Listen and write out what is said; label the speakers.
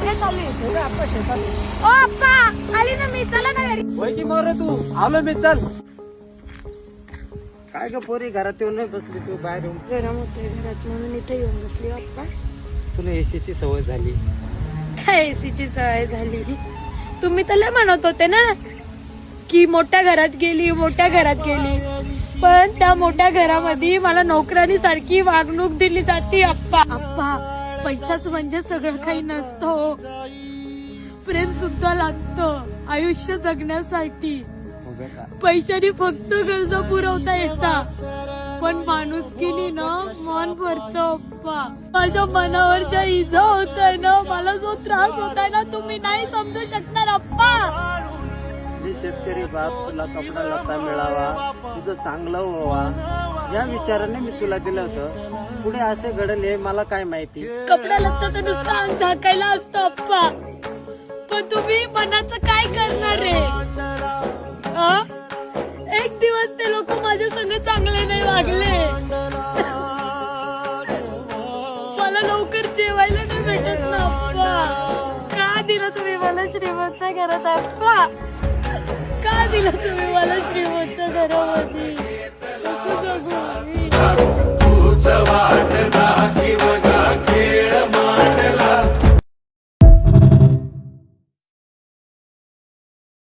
Speaker 1: चालू आहे? शेतात ओ आली ना मी चला ना घरी.
Speaker 2: वय की मोर तू. आलो मी चल. काय ग पोरी घरात येऊन नाही बसली तू बाहेर येऊन?
Speaker 1: गरम होते घरात म्हणून इथे येऊन बसली आप्पा.
Speaker 2: तुला एसीची सवय झाली.
Speaker 1: काय एसीची सवय झाली? तुम्ही तर लय म्हणत होते ना की मोठ्या घरात गेली मोठ्या घरात गेली. पण त्या मोठ्या घरामध्ये मला नोकरानी सारखी वागणूक दिली जाते अप्पा अप्पा पैसाच म्हणजे सगळं काही नसतो हो. प्रेम सुद्धा लागतं आयुष्य जगण्यासाठी. पैशाने फक्त गरजा पुरवता येतात पण माणुसकीनी ना मन भरत अप्पा. माझ्या मनावर ज्या इजा होत आहे ना मला जो त्रास होत आहे ना तुम्ही नाही समजू शकणार अप्पा.
Speaker 2: मी शेतकरी बाप तुला कपडा लता मिळावा तुझं चांगलं व्हावा. या विचाराने मी तुला दिलं होतं. पुढे असे घडले हे मला काय माहिती.
Speaker 1: कपडा लागतो तर नुसतं अंग झाकायला असतो अप्पा. पण तुम्ही मनाचं काय करणार रे एक दिवस ते लोक माझ्या संग चांगले नाही वागले. मला लवकर जेवायला नाही भेटत ना अप्पा. का दिलं तुम्ही मला श्रीमंत घरात अप्पा? का दिलं तुम्ही मला श्रीमंत घरामध्ये?